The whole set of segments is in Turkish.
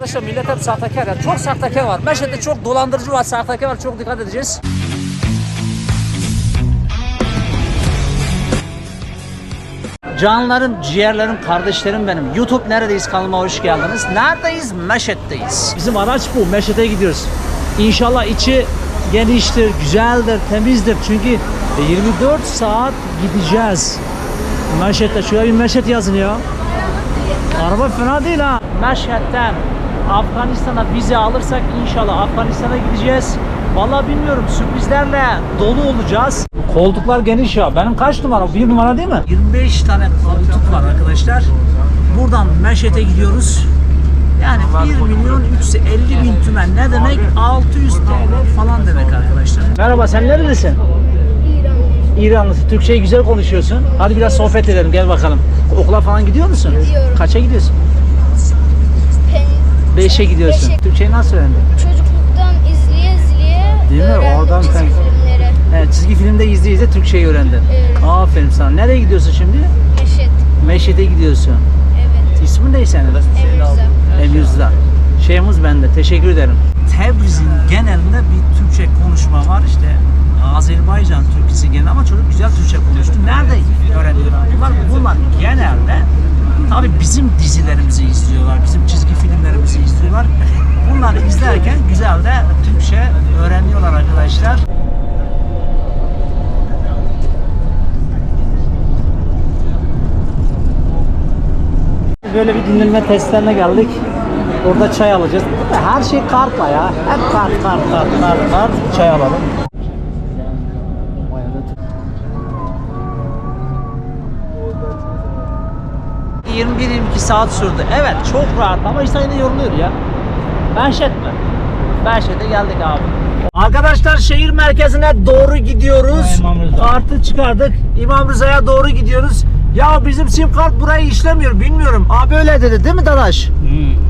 Arkadaşlar millet hep sahtekar ya. Çok sahtekar var. Meşhede çok dolandırıcı var, sahtekar var. Çok dikkat edeceğiz. Canlarım, ciğerlerim, kardeşlerim benim. YouTube neredeyiz kanalıma hoş geldiniz. Neredeyiz? Meşet'teyiz. Bizim araç bu. Meşet'e gidiyoruz. İnşallah içi geniştir, güzeldir, temizdir. Çünkü 24 saat gideceğiz. Meşet'te. Şuraya bir Meşet yazın ya. Araba fena değil ha. Meşhed'den Afganistan'a vize alırsak inşallah Afganistan'a gideceğiz. Vallahi bilmiyorum sürprizlerle dolu olacağız. Koltuklar geniş ya. Benim kaç numara? Bir numara değil mi? 25 tane koltuk var arkadaşlar. Buradan Meşhed'e gidiyoruz. Yani 1 milyon 350 bin tümen ne demek? 600 TL falan demek arkadaşlar. Merhaba sen neredesin? İranlısın. Türkçeyi güzel konuşuyorsun. Hadi biraz sohbet edelim. Gel bakalım. Okula falan gidiyor musun? Gidiyorum. Kaça gidiyorsun? Pen, Beşe gidiyorsun. Beşe. Türkçeyi nasıl öğrendin? çocukluktan izleye izleye Değil mi? öğrendim Oradan çizgi sen- filmleri. Evet, çizgi filmde izle izle Türkçeyi öğrendin. Evet. Aferin sana. Nereye gidiyorsun şimdi? Neşet. Meşhed'e gidiyorsun. Evet. İsmin ne senin? Emirza. Emirza. Şeyimiz bende. Teşekkür ederim. Tebriz'in genelinde bir Türkçe konuşma var. İşte Azerbaycan Türkçesi genel ama çocuk güzel Türkçe konuştu. Nerede öğreniyor bunlar? Bunlar genelde tabii bizim dizilerimizi izliyorlar. Bizim çizgi filmlerimizi izliyorlar. Bunları izlerken güzel de Türkçe öğreniyorlar arkadaşlar. Böyle bir dinlenme testlerine geldik. Orada çay alacağız. Her şey kartla ya. Hep kart, kart, kart, kart, kart. Çay alalım. 21-22 saat sürdü. Evet çok rahat ama insan yine yoruluyor ya. Benşet mi? Benşet'e geldik abi. Arkadaşlar şehir merkezine doğru gidiyoruz. Kartı çıkardık. İmam Rıza'ya doğru gidiyoruz. Ya bizim sim kart burayı işlemiyor bilmiyorum. Abi öyle dedi değil mi Dadaş?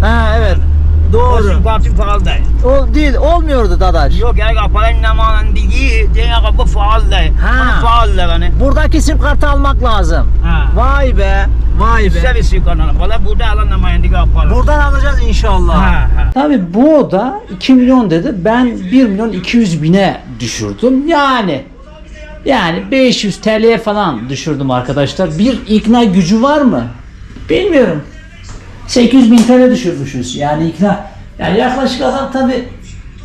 Ha evet. Doğru. Parti faal değil. O değil olmuyordu Dadaş. Yok yani kapalı namanendigi diye kapı faal değil. Ha. Faal de yani. Buradaki sim kartı almak lazım. Ha. Vay be. Vay be. Servisi kanalı. Valla burada alan namayendigi kapalı. Buradan alacağız inşallah. Ha, ha. Tabi bu oda 2 milyon dedi. Ben 1 milyon 200 bine düşürdüm. Yani yani 500 TL'ye falan düşürdüm arkadaşlar. Bir ikna gücü var mı? Bilmiyorum. 800 bin TL düşürmüşüz. Yani ikna. Yani yaklaşık adam tabi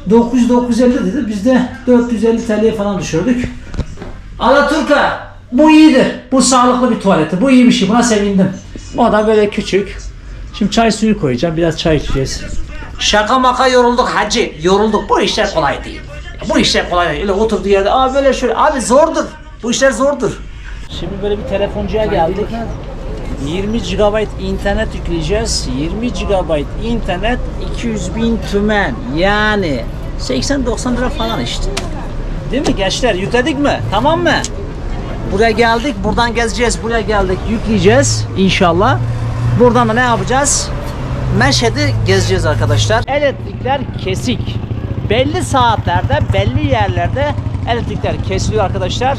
900 950 dedi. Biz de 450 TL'ye falan düşürdük. Alaturka bu iyidir. Bu sağlıklı bir tuvaleti. Bu iyi bir şey. Buna sevindim. O da böyle küçük. Şimdi çay suyu koyacağım. Biraz çay içeceğiz. Şaka maka yorulduk hacı. Yorulduk. Bu işler kolay değil. Bu işler kolay değil. Öyle oturduğu yerde abi böyle şöyle. Abi zordur. Bu işler zordur. Şimdi böyle bir telefoncuya geldik. 20 GB internet yükleyeceğiz. 20 GB internet 200 bin tümen. Yani 80-90 lira falan işte. Değil mi gençler? Yükledik mi? Tamam mı? Buraya geldik. Buradan gezeceğiz. Buraya geldik. Yükleyeceğiz inşallah. Buradan da ne yapacağız? Meşhed'i gezeceğiz arkadaşlar. Elektrikler kesik. Belli saatlerde, belli yerlerde elektrikler kesiliyor arkadaşlar.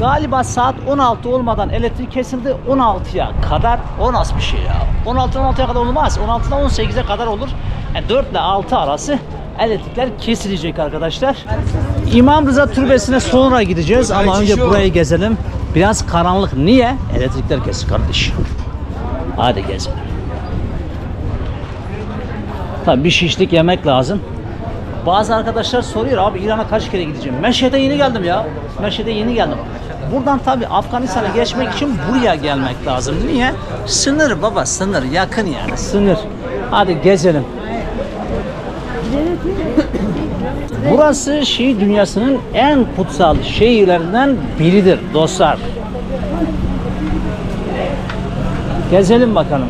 Galiba saat 16 olmadan elektrik kesildi 16'ya kadar. O nasıl bir şey ya? 16 16'ya kadar olmaz. 16'dan 18'e kadar olur. Yani 4 ile 6 arası elektrikler kesilecek arkadaşlar. İmam Rıza Türbesi'ne sonra gideceğiz ama önce burayı gezelim. Biraz karanlık. Niye? Elektrikler kesik kardeşim. Hadi gezelim. Tabii bir şişlik yemek lazım. Bazı arkadaşlar soruyor abi İran'a kaç kere gideceğim? Meşhed'e yeni geldim ya. Meşhed'e yeni geldim. Buradan tabii Afganistan'a geçmek için buraya gelmek lazım. Niye? Sınır baba sınır yakın yani sınır. Hadi gezelim. Burası Şii dünyasının en kutsal şehirlerinden biridir dostlar. Gezelim bakalım.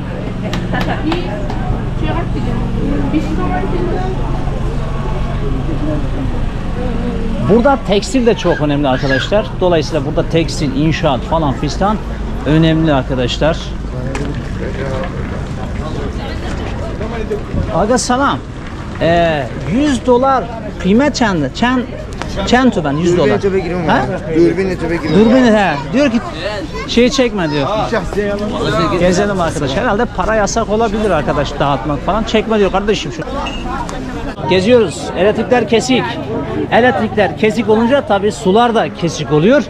Burada tekstil de çok önemli arkadaşlar. Dolayısıyla burada tekstil, inşaat falan fistan önemli arkadaşlar. Aga salam. Ee, 100 dolar kıymet çandı. Çan Çento ben 100 dolar. Dürbün girmem ha? Dürbünle tübe girmem. Dürbünle he. Diyor ki şey çekme diyor. Gezelim arkadaş. Herhalde para yasak olabilir arkadaş dağıtmak falan. Çekme diyor kardeşim şu. Geziyoruz. Elektrikler kesik. Elektrikler kesik olunca tabi sular da kesik oluyor.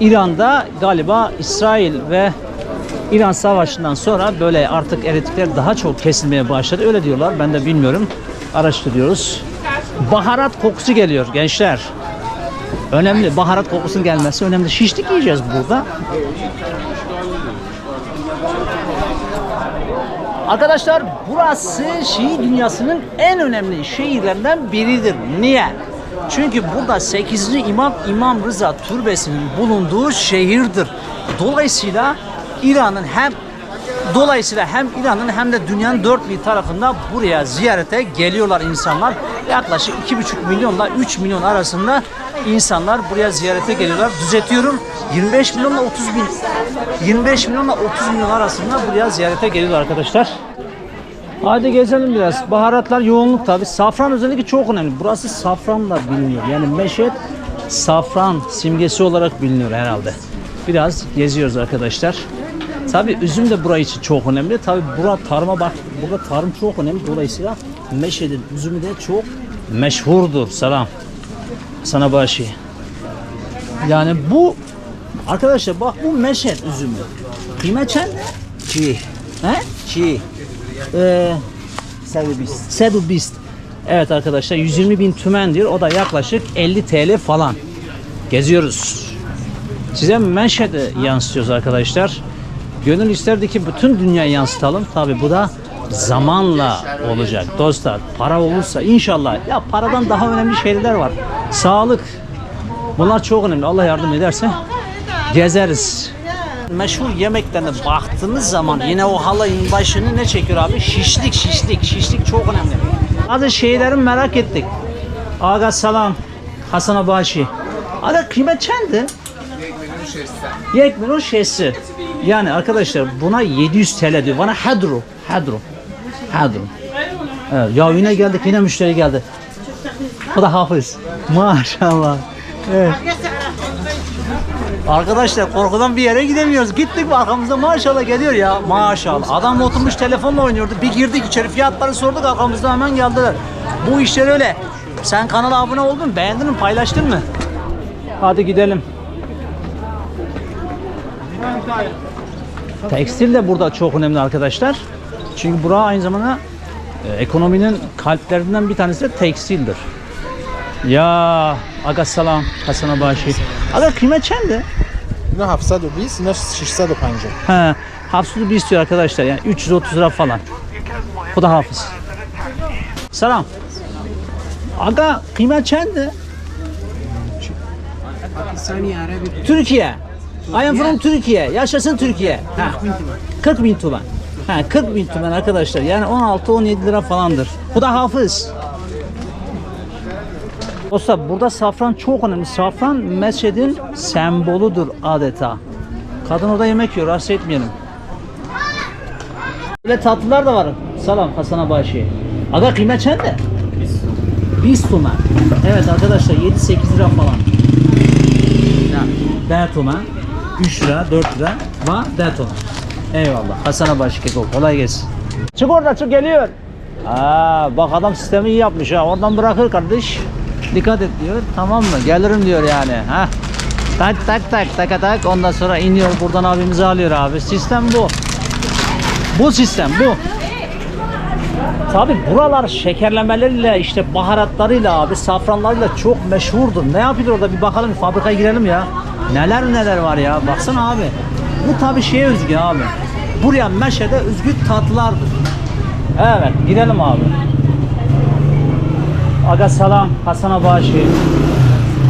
İran'da galiba İsrail ve İran Savaşı'ndan sonra böyle artık elektrikler daha çok kesilmeye başladı. Öyle diyorlar. Ben de bilmiyorum. Araştırıyoruz. Baharat kokusu geliyor gençler. Önemli. Baharat kokusunun gelmesi önemli. Şişlik yiyeceğiz burada. Arkadaşlar burası Şii dünyasının en önemli şehirlerinden biridir. Niye? Çünkü burada 8. İmam İmam Rıza Türbesi'nin bulunduğu şehirdir. Dolayısıyla İran'ın hem Dolayısıyla hem İran'ın hem de dünyanın dört bir tarafında buraya ziyarete geliyorlar insanlar. Yaklaşık 2,5 milyonla 3 milyon arasında insanlar buraya ziyarete geliyorlar. Düzeltiyorum 25 milyonla 30 bin 25 milyonla 30 milyon arasında buraya ziyarete geliyorlar arkadaşlar. Hadi gezelim biraz. Baharatlar yoğunluk tabi. Safran özellikle çok önemli. Burası safranla biliniyor. Yani Meşet safran simgesi olarak biliniyor herhalde. Biraz geziyoruz arkadaşlar. Tabi üzüm de burayı için çok önemli. Tabi bura tarıma bak. Burada tarım çok önemli. Dolayısıyla Meşet'in üzümü de çok meşhurdur. Selam. Sana Sanabashi. Yani bu arkadaşlar bak bu meşet üzümü. Kimeçen? Çi. He? Çi. Ee, Sedubist. Evet arkadaşlar 120 bin tümen diyor. O da yaklaşık 50 TL falan. Geziyoruz. Size Menşet'i yansıtıyoruz arkadaşlar. Gönül isterdi ki bütün dünyayı yansıtalım. Tabi bu da zamanla olacak dostlar. Para olursa inşallah. Ya paradan daha önemli şeyler var. Sağlık. Bunlar çok önemli. Allah yardım ederse gezeriz. Meşhur yemeklerine baktığınız zaman yine o halayın başını ne çekiyor abi? Şişlik, şişlik. Şişlik çok önemli. Hadi şeyleri merak ettik. Aga salam. Hasan Abaşi. Aga kıymet çendi? Yekmeno şesi. Yani arkadaşlar buna 700 TL diyor. Bana hadro. Hadro. Hadro. Evet, ya yine geldik yine müşteri geldi. O da hafız. Maşallah. Evet. Arkadaşlar korkudan bir yere gidemiyoruz. Gittik arkamızda maşallah geliyor ya. Maşallah. Adam oturmuş telefonla oynuyordu. Bir girdik içeri fiyatları sorduk arkamızda hemen geldiler. Bu işler öyle. Sen kanala abone oldun? Beğendin mi? Paylaştın mı? Hadi gidelim. Tekstil de burada çok önemli arkadaşlar. Çünkü bura aynı zamanda e, ekonominin kalplerinden bir tanesi de tekstildir. Ya aga salam Hasan Abaşi. Aga kıymet çende? Ne hafsa da biz, ne şişsa da pancı. He, hafsa biz diyor arkadaşlar yani 330 lira falan. Bu da hafız. Selam. Aga kıymet çende? Türkiye. I am from Türkiye. Yaşasın Türkiye. Ha. 40 bin tuban. Ha, 40 bin tuban arkadaşlar. Yani 16-17 lira falandır. Bu da hafız. Dostlar burada safran çok önemli. Safran mescidin sembolüdür adeta. Kadın orada yemek yiyor. Rahatsız etmeyelim. Böyle tatlılar da var. Salam Hasan Abaşi. Aga kıymet çende? 100 tuman. Evet arkadaşlar 7-8 lira falan. Ya, 4 tuman. 3 lira, 4 lira. Va 4 tuman. Eyvallah. Hasan Abaşi keko. Kolay gelsin. Çık orada çık geliyor. Aa, bak adam sistemi iyi yapmış ha. Oradan bırakır kardeş. Dikkat et diyor. Tamam mı? Gelirim diyor yani. Ha. Tak tak tak tak tak. Ondan sonra iniyor buradan abimizi alıyor abi. Sistem bu. Bu sistem bu. Tabi buralar şekerlemeleriyle işte baharatlarıyla abi safranlarıyla çok meşhurdur. Ne yapıyor orada bir bakalım fabrikaya girelim ya. Neler neler var ya baksana abi. Bu tabi şeye özgü abi. Buraya Meşe'de özgü tatlardır. Evet gidelim abi. Aga selam Hasan Abaşi.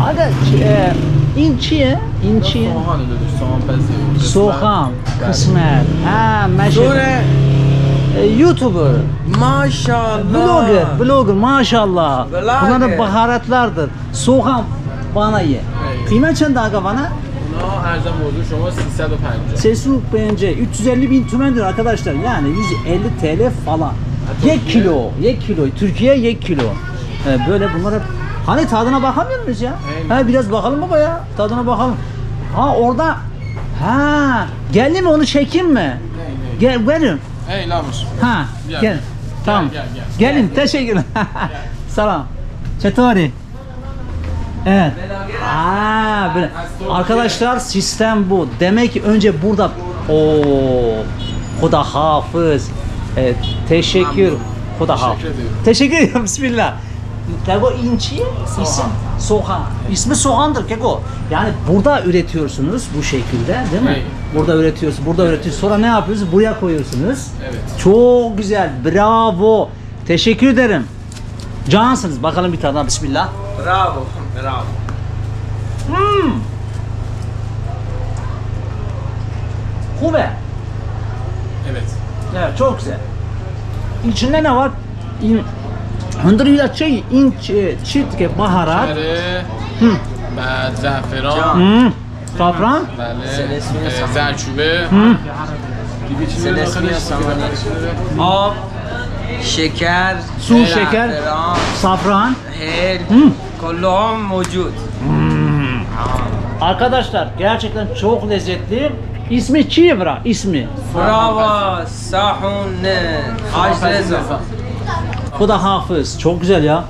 Aga e, inçiye inçiye. Soğan ödüdür. Soğan pezi. Soğan. Kısmet. Ha Meşe. Dure. E, YouTuber. Maşallah. Blogger, blogger maşallah. Bunlar da baharatlardır. Soğan bana ye. Kıymet çende aga bana? اونا ارزم موضوع شما 350 Sesuk bence 350 bin tümendir arkadaşlar. Yani 150 TL falan. Ye kilo, ye kilo. Türkiye ye kilo. Ee, böyle bunlar hep Hani tadına bakamıyor muyuz ya? Aynen. Ha biraz bakalım baba ya. Tadına bakalım. Ha orada Ha, geldi mi onu çekeyim mi? Gel verin. Ey lamış. Ha, Gel. gel. Tamam. gel, gel. Gelin, teşekkürler. Selam. Çetori. Evet. Aa, böyle. Arkadaşlar sistem bu. Demek ki önce burada o Huda hafız. Evet, teşekkür. Huda hafız. Teşekkür ederim. Bismillah. Kego inçi isim Soğan. İsmi Soğan'dır Kego. Yani burada üretiyorsunuz bu şekilde değil mi? Evet. Burada üretiyorsunuz, burada üretiyorsunuz. Sonra ne yapıyorsunuz? Buraya koyuyorsunuz. Evet. Çok güzel. Bravo. Teşekkür ederim. Cansınız. Bakalım bir tadına. Bismillah. Bravo, bravo. Kube. Evet. Evet çok güzel. İçinde ne var? İn, Hındırıyla şey, inç, e, çitke, baharat, Şere. بعد زعفران hmm, safran, بله سلسله اه، سمن. زرچوبه hmm, دیگه چی سلسله داخلش سمن. آب، şeker, su, her şeker, her, safran, her, hmm. kolon mevcut. Hmm. Arkadaşlar gerçekten çok lezzetli. İsmi Çivra ismi. Bravo, sahun, ajreza. Bu da hafız. Çok güzel ya.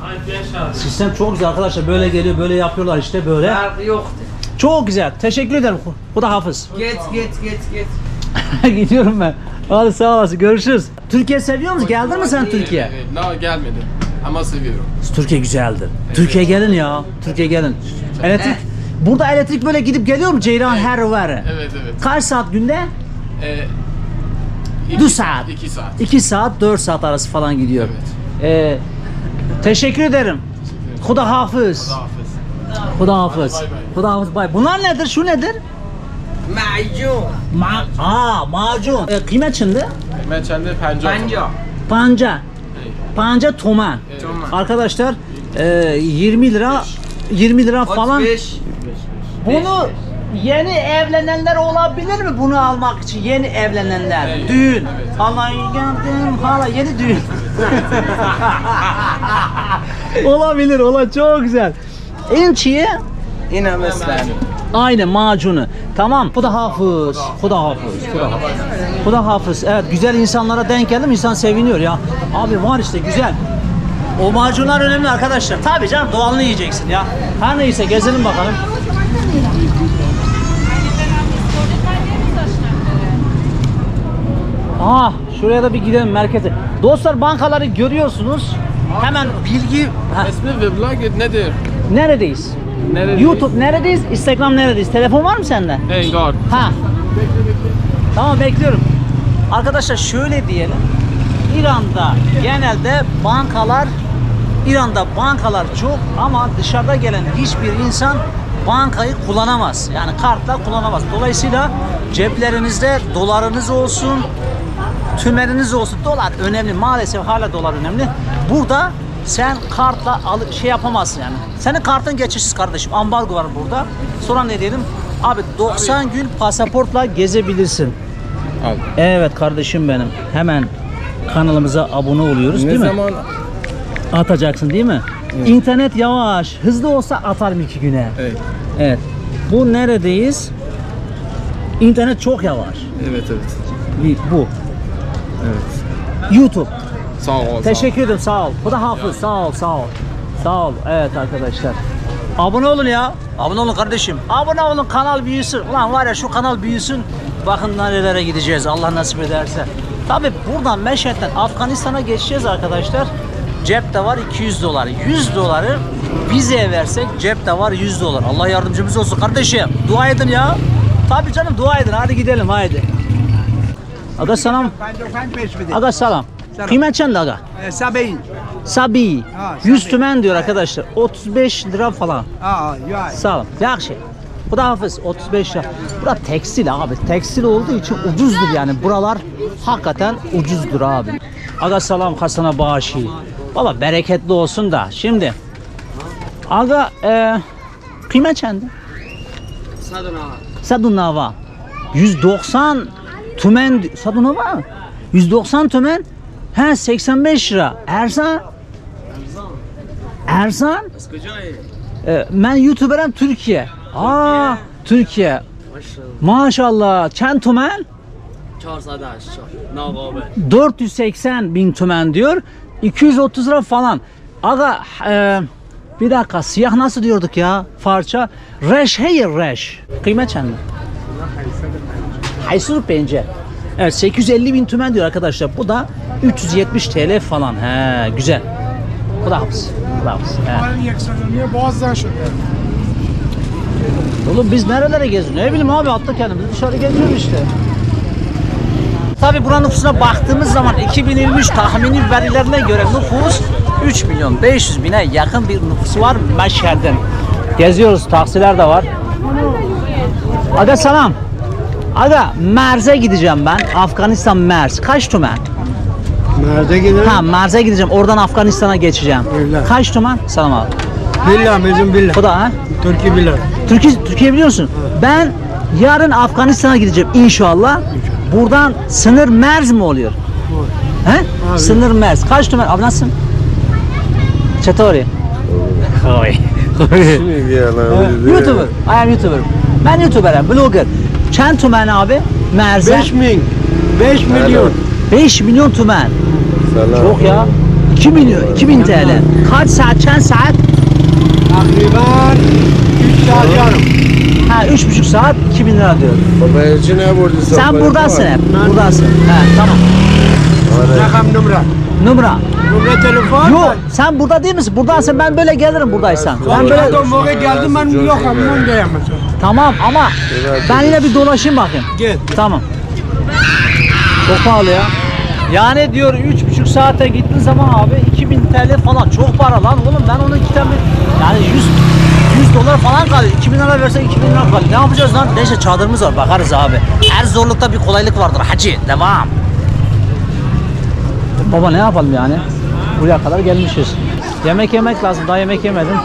Sistem çok güzel arkadaşlar. Böyle geliyor, böyle yapıyorlar işte böyle. Yoktu. Çok güzel. Teşekkür ederim. Bu da hafız. Git, git, git, git. Gidiyorum ben. Hadi sağ olasın. Görüşürüz. Türkiye seviyor musun? Geldin mi sen Türkiye? Evet, la gelmedi. Ama seviyorum. Türkiye güzeldir. Türkiye gelin ya. Türkiye gelin. Elektrik. Burada elektrik böyle gidip geliyor mu Ceylan her var? Evet evet. Kaç saat günde? Ee, Du saat. 2 saat. 2 saat 4 saat arası falan gidiyor. Evet. Ee, teşekkür ederim. Huda hafız. Hafız. Huda hafız. Bay bay. Huda hafız bay. Bunlar nedir? Şu nedir? Macun. Ma aa macun. E, kıymet şimdi? Kıymet şimdi panca. Panca. Panca. Panca toman. Evet. Arkadaşlar e, 20 lira 20 lira falan. 35. Bunu yeni evlenenler olabilir mi bunu almak için? Yeni evlenenler. Evet. Düğün. Evet. Halayı geldim hala yeni düğün. olabilir ola çok güzel. İnçiye? İnanmışlar. Aynı macunu. Tamam. Huda hafız. Huda hafız. Huda hafız. Huda hafız. Evet güzel insanlara denk geldim. İnsan seviniyor ya. Abi var işte güzel. O macunlar önemli arkadaşlar. Tabii canım doğalını yiyeceksin ya. Her neyse gezelim bakalım. Aa şuraya da bir gidelim merkeze. Dostlar bankaları görüyorsunuz. Hemen bilgi... Resmi ve blog nedir? Neredeyiz? Neredeyiz? YouTube neredeyiz? Instagram neredeyiz? Telefon var mı sende? Engar. Ha. Tamam bekliyorum. Arkadaşlar şöyle diyelim. İran'da genelde bankalar İran'da bankalar çok ama dışarıda gelen hiçbir insan bankayı kullanamaz. Yani kartla kullanamaz. Dolayısıyla ceplerinizde dolarınız olsun, tümeriniz olsun. Dolar önemli. Maalesef hala dolar önemli. Burada sen kartla al- şey yapamazsın yani. Senin kartın geçişsiz kardeşim. Ambargo var burada. Sonra ne diyelim? Abi 90 gün pasaportla gezebilirsin. Al. Evet kardeşim benim. Hemen kanalımıza abone oluyoruz değil mi? Atacaksın değil mi? İnternet yavaş. Hızlı olsa atarım iki güne. Evet. Evet. Bu neredeyiz? İnternet çok yavaş. Evet evet. Bu. Evet. YouTube. Sağ ol. sağ ol. Teşekkür ederim sağ ol. Bu da hafız sağ ol sağ ol. Sağ ol. Evet arkadaşlar. Abone olun ya. Abone olun kardeşim. Abone olun kanal büyüsün. Ulan var ya şu kanal büyüsün. Bakın nerelere gideceğiz Allah nasip ederse. Tabi buradan Meşhed'den Afganistan'a geçeceğiz arkadaşlar. Cepte var 200 dolar. 100 doları vizeye versek cepte var 100 dolar. Allah yardımcımız olsun kardeşim. Dua edin ya. Tabi canım dua edin. Hadi gidelim haydi. Aga selam. Aga selam. Kıymet çende aga? E, sabi. Sabi. 100 tümen diyor arkadaşlar. 35 lira falan. Aa, Sağ olun. Yakşı. Bu da hafız 35 lira. Burada tekstil abi. Tekstil olduğu için ucuzdur yani. Buralar hakikaten ucuzdur abi. Aga salam kasana bağışı. Baba bereketli olsun da. Şimdi aga e, kıymet çende? Sadunava. Sadunava. 190 tümen Sadunava 190 tümen He 85 lira. Erzan Ersan? Ee, ben YouTuber'ım Türkiye. Aa, Türkiye. Maşallah. Çen tümen? 480 bin tümen diyor. 230 lira falan. Aga e, bir dakika siyah nasıl diyorduk ya farça? Reş hayır reş. Kıymet çende? Haysur pence. Evet 850 bin tümen diyor arkadaşlar. Bu da 370 TL falan. He güzel. Bu da haps. Bu da haps. He. Boğaz'dan şöyle. Oğlum biz nerelere geziyoruz? Ne bileyim abi attık kendimizi dışarı geziyoruz işte. Tabi buranın nüfusuna baktığımız zaman 2023 tahmini verilerine göre nüfus 3 milyon 500 bine yakın bir nüfusu var Meşher'den. Geziyoruz, taksiler de var. Hadi selam. Aga Merz'e gideceğim ben. Afganistan Merz. Kaç tümen? Merz'e gidelim. Ha Merz'e gideceğim. Oradan Afganistan'a geçeceğim. Billah. Kaç tümen? Selam abi. Billah bizim billah. O da ha? Türkiye billah. Türkiye, Türkiye biliyorsun. Evet. Ben yarın Afganistan'a gideceğim inşallah. Buradan sınır Merz mi oluyor? Evet. He? Abi. Sınır Merz. Kaç tümen? Abi nasılsın? Çatori. Hoy. Hoy. YouTuber. I am YouTuber. Ben YouTuber'ım. Blogger. Çen tümen abi? Merzen. 5 bin. 5 milyon. 5 milyon tümen. Selam. Çok ya. 2 milyon, 2000 TL. Kaç saat, çen saat? Takriben 3 saat yarım. Ha 3,5 saat 2000 lira diyor. Baba için ne borcu Sen buradasın hep. Buradasın. He tamam. Rakam numara. Numara. Numara telefon. Yok sen burada değil misin? Buradasın ben böyle gelirim buradaysan. Ben böyle... Ben geldim ben yokum. Ben gelmeyeceğim tamam ama ben yine bir dolaşayım bakayım. Gel. Tamam. Çok pahalı ya. Yani diyor üç buçuk saate gittiğin zaman abi 2000 TL falan çok para lan oğlum ben onu iki tane yani 100 100 dolar falan kalıyor. 2000 lira versek 2000 lira kalıyor. Ne yapacağız lan? Neyse çadırımız var bakarız abi. Her zorlukta bir kolaylık vardır hacı. Devam. Baba ne yapalım yani? Buraya kadar gelmişiz. Yemek yemek lazım. Daha yemek yemedim.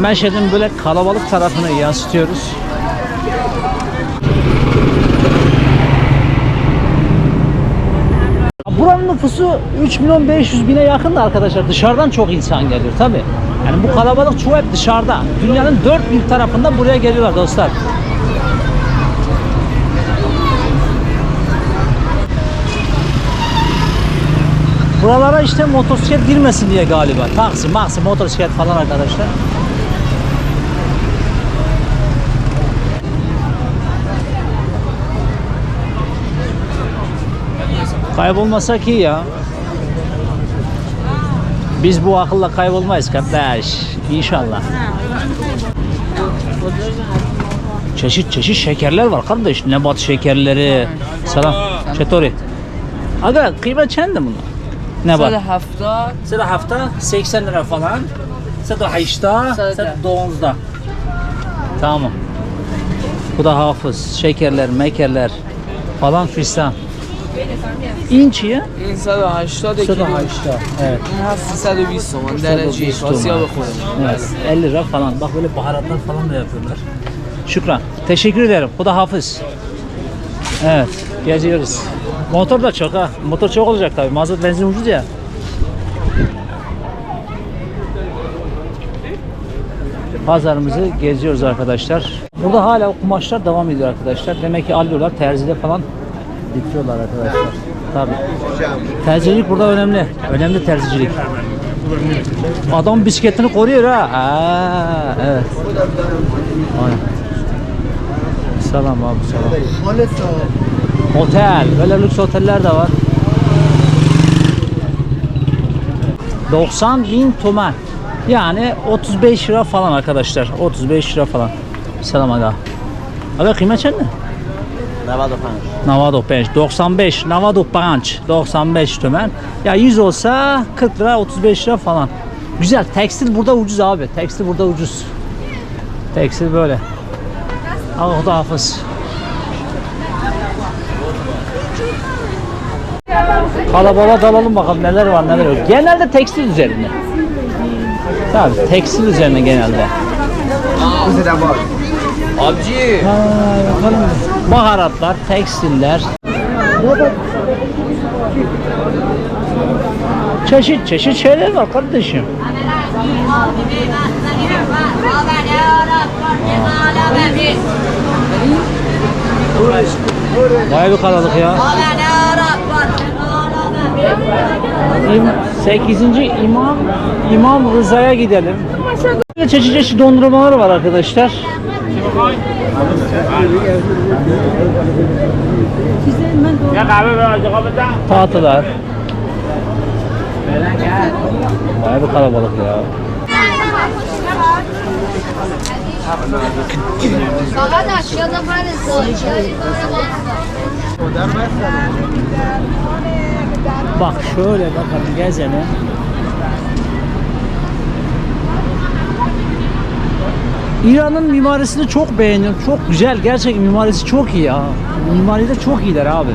Meşhed'in böyle kalabalık tarafını yansıtıyoruz. Buranın nüfusu 3 milyon 500 bine yakın da arkadaşlar. Dışarıdan çok insan geliyor tabi. Yani bu kalabalık çoğu hep dışarıda. Dünyanın dört bir tarafından buraya geliyorlar dostlar. Buralara işte motosiklet girmesin diye galiba. Taksi, maksi, motosiklet falan arkadaşlar. Kaybolmasak iyi ya. Biz bu akılla kaybolmayız kardeş. İnşallah. Çeşit çeşit şekerler var kardeş. Nebat şekerleri. Selam. Çetori. Aga kıymet çende bunlar? Nebat. سال هفتاد Sıra hafta 80 lira falan. Sıra haşta, Sıra. sıra donuzda. Tamam. Bu da hafız, şekerler, mekerler falan fistan. İnç ya? این 180 Sıra کیلو haşta. Evet. این هست 320 تومن درجه 320 آسیا تومن. بخوریم Evet. 50 lira falan. Bak böyle baharatlar falan da yapıyorlar. Şükran. Teşekkür ederim. Bu da hafız. Evet. Geziyoruz. Motor da çok ha. Motor çok olacak tabii. Mazot benzin ucuz ya. Pazarımızı geziyoruz arkadaşlar. Burada hala kumaşlar devam ediyor arkadaşlar. Demek ki alıyorlar terzide falan dikiyorlar arkadaşlar. Tabii. Terzilik burada önemli. Önemli terzicilik. Adam bisikletini koruyor ha. Aa, evet. Aynen. Selam abi selam. Otel. Böyle lüks oteller de var. 90 bin toman. Yani 35 lira falan arkadaşlar. 35 lira falan. Selam aga. Aga kıymet ne? 95 95, 95, Navado Punch 95 tümen. Ya 100 olsa 40 lira 35 lira falan. Güzel. Tekstil burada ucuz abi. Tekstil burada ucuz. Tekstil böyle. Ama o da hafız. Kalabalığa dalalım bakalım neler var neler yok. Genelde tekstil üzerine. Tabii tekstil üzerine genelde. Abici. Baharatlar, tekstiller. Çeşit çeşit şeyler var kardeşim. Vay bir kalabalık ya. 8. İmam İmam Rıza'ya gidelim. Çeşit çeşit dondurmalar var arkadaşlar. Tahtalar. Vay bir kalabalık ya. Arkadaş ya da Bak şöyle bakalım gezelim. İran'ın mimarisini çok beğeniyorum. Çok güzel. Gerçekten mimarisi çok iyi ya. Mimari de çok iyiler abi.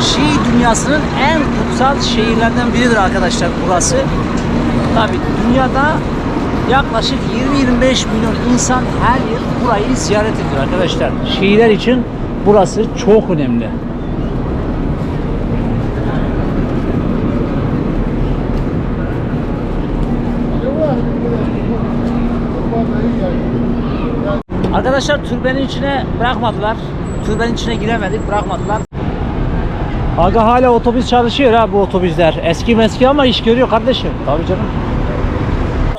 Şii dünyasının en kutsal şehirlerden biridir arkadaşlar burası. Tabi dünyada yaklaşık 20-25 milyon insan her yıl burayı ziyaret ediyor arkadaşlar. Şiiler için burası çok önemli. Arkadaşlar türbenin içine bırakmadılar. Türbenin içine giremedik, bırakmadılar. Aga hala otobüs çalışıyor ha bu otobüsler. Eski meski ama iş görüyor kardeşim. Tabii canım.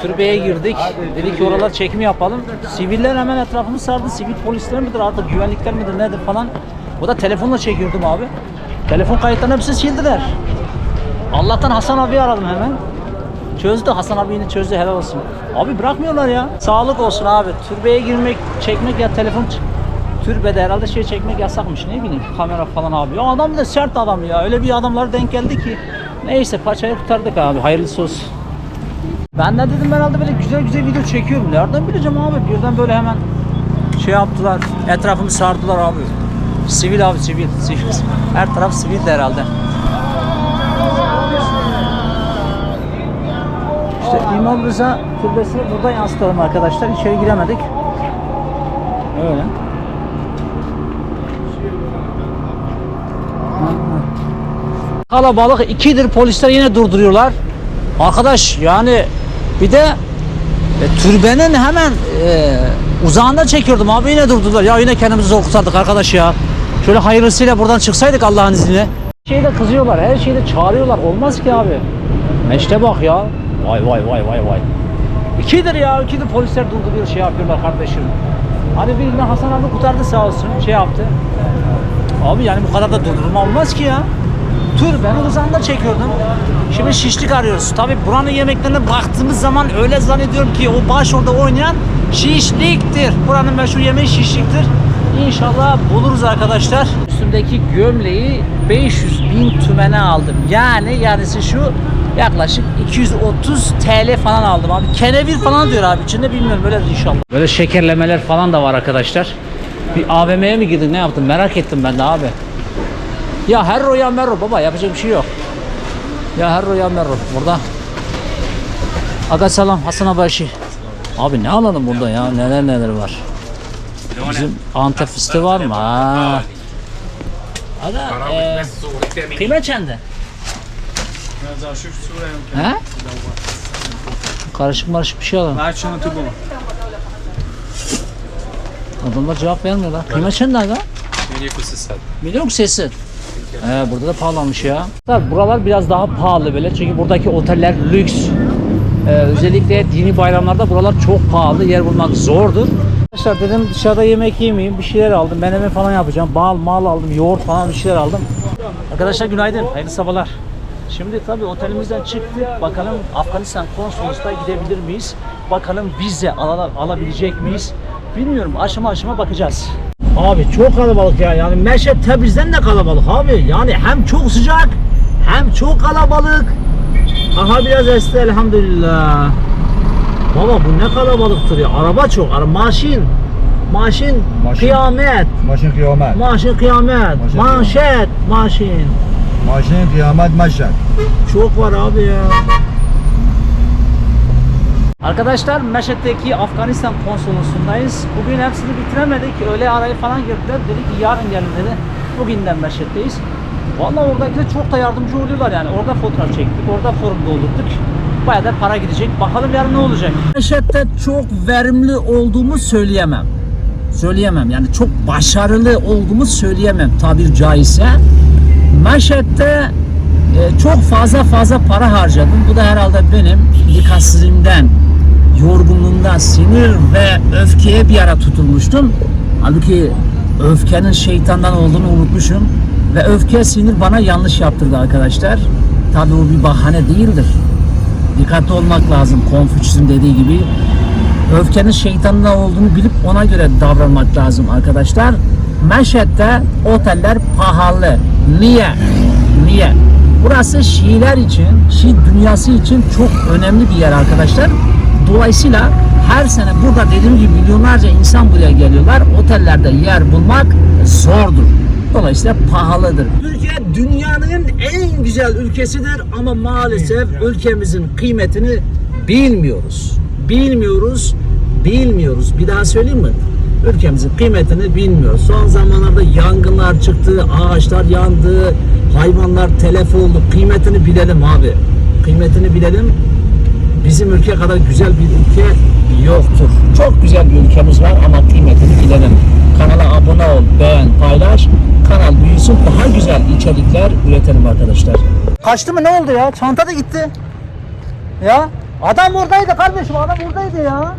Türbeye girdik. Dedik ki oralar çekimi yapalım. Siviller hemen etrafımı sardı. Sivil polisler midir artık güvenlikler midir nedir falan. O da telefonla çekiyordum abi. Telefon kayıtlarını hepsi sildiler. Allah'tan Hasan abi aradım hemen. Çözdü Hasan abi yine çözdü helal olsun. Abi bırakmıyorlar ya. Sağlık olsun abi. Türbeye girmek, çekmek ya telefon Türbede herhalde şey çekmek yasakmış ne bileyim kamera falan abi. Ya adam da sert adam ya. Öyle bir adamlar denk geldi ki. Neyse paçayı kurtardık abi. Hayırlısı olsun. Ben de dedim herhalde böyle güzel güzel video çekiyorum. Nereden bileceğim abi? Birden böyle hemen şey yaptılar. Etrafımı sardılar abi. Sivil abi sivil. sivil. Her taraf sivil de herhalde. İşte İmam Rıza Türbesi'ni burada yansıtalım arkadaşlar. İçeri giremedik. Öyle. Kalabalık ikidir polisler yine durduruyorlar. Arkadaş yani bir de e, türbenin hemen e, uzağında çekiyordum abi yine durdular. Ya yine kendimizi zor kurtardık arkadaş ya. Şöyle hayırlısıyla buradan çıksaydık Allah'ın izniyle. Şeyde kızıyorlar, her şeyde çağırıyorlar. Olmaz ki abi. Meşte bak ya. Vay vay vay vay vay. İkidir ya, ikidir polisler durduruyor şey yapıyorlar kardeşim. Hani birinden Hasan abi kurtardı sağ olsun şey yaptı. Abi yani bu kadar da durdurma olmaz ki ya. Tür ben uzağında çekiyordum. Şimdi şişlik arıyoruz. Tabi buranın yemeklerine baktığımız zaman öyle zannediyorum ki o baş orada oynayan şişliktir. Buranın meşhur yemeği şişliktir. İnşallah buluruz arkadaşlar. Üstümdeki gömleği 500 bin tümene aldım. Yani yarısı şu yaklaşık 230 TL falan aldım abi. Kenevir falan diyor abi içinde bilmiyorum böyle inşallah. Böyle şekerlemeler falan da var arkadaşlar. Bir AVM'ye mi girdin ne yaptın merak ettim ben de abi. Ya herro ya merro baba yapacak bir şey yok. Ya herro ya merro burada. Aga selam Hasan Abaşı. Abi ne alalım burada ya neler neler var. Bizim Antep fıstığı var mı? Ha. Aga e, kıymet çende. He? Karışık marışık bir şey alalım. Adamlar cevap vermiyorlar. Kıymet çende aga. Milyon sesi. Ee, burada da pahalanmış ya. Tabii Buralar biraz daha pahalı böyle çünkü buradaki oteller lüks. Ee, özellikle dini bayramlarda buralar çok pahalı. Yer bulmak zordur. Arkadaşlar dedim dışarıda yemek yemeyeyim. Bir şeyler aldım. Menemen falan yapacağım. Bal mal aldım. Yoğurt falan bir şeyler aldım. Arkadaşlar günaydın. Hayırlı sabahlar. Şimdi tabii otelimizden çıktık. Bakalım Afganistan konsolosluğuna gidebilir miyiz? Bakalım vize ala- alabilecek miyiz? Bilmiyorum. Aşama aşama bakacağız. Abi çok kalabalık ya. Yani Meşe Tebriz'den de kalabalık abi. Yani hem çok sıcak hem çok kalabalık. Aha biraz esti elhamdülillah. Baba bu ne kalabalıktır ya. Araba çok. Ara maşin. Maşin, kıyamet. Maşın kıyamet. Maşin kıyamet. Maşin Manşet, maşin. Maşin kıyamet maşen. Çok var abi ya. Arkadaşlar Meşet'teki Afganistan konsolosluğundayız. Bugün hepsini bitiremedik. Öğle arayı falan girdiler. Dedi ki yarın gelin dedi. Bugünden Meşet'teyiz. Vallahi oradakiler çok da yardımcı oluyorlar yani. Orada fotoğraf çektik, orada forum doldurduk. Bayağı da para gidecek. Bakalım yarın ne olacak? Meşet'te çok verimli olduğumu söyleyemem. Söyleyemem yani çok başarılı olduğumu söyleyemem tabir caizse. Meşet'te e, çok fazla fazla para harcadım. Bu da herhalde benim dikkatsizliğimden, yorgunluğumdan, sinir ve öfkeye bir ara tutulmuştum. Halbuki öfkenin şeytandan olduğunu unutmuşum. Ve öfke sinir bana yanlış yaptırdı arkadaşlar. Tabii o bir bahane değildir. Dikkatli olmak lazım Konfüçyüs'ün dediği gibi. Öfkenin şeytanından olduğunu bilip ona göre davranmak lazım arkadaşlar. Meşet'te oteller pahalı. Niye? Niye? Burası Şiiler için, Şii dünyası için çok önemli bir yer arkadaşlar. Dolayısıyla her sene burada dediğim gibi milyonlarca insan buraya geliyorlar. Otellerde yer bulmak zordur. Dolayısıyla pahalıdır. Türkiye dünyanın en güzel ülkesidir ama maalesef ülkemizin kıymetini bilmiyoruz. Bilmiyoruz, bilmiyoruz. Bir daha söyleyeyim mi? Ülkemizin kıymetini bilmiyoruz. Son zamanlarda yangınlar çıktı, ağaçlar yandı, hayvanlar telef oldu. Kıymetini bilelim abi. Kıymetini bilelim. Bizim ülke kadar güzel bir ülke yoktur. Çok güzel bir ülkemiz var ama kıymetini bilelim. Kanala abone ol, beğen, paylaş. Kanal büyüsün, daha güzel içerikler üretelim arkadaşlar. Kaçtı mı ne oldu ya? Çanta da gitti. Ya adam oradaydı kardeşim, adam oradaydı ya.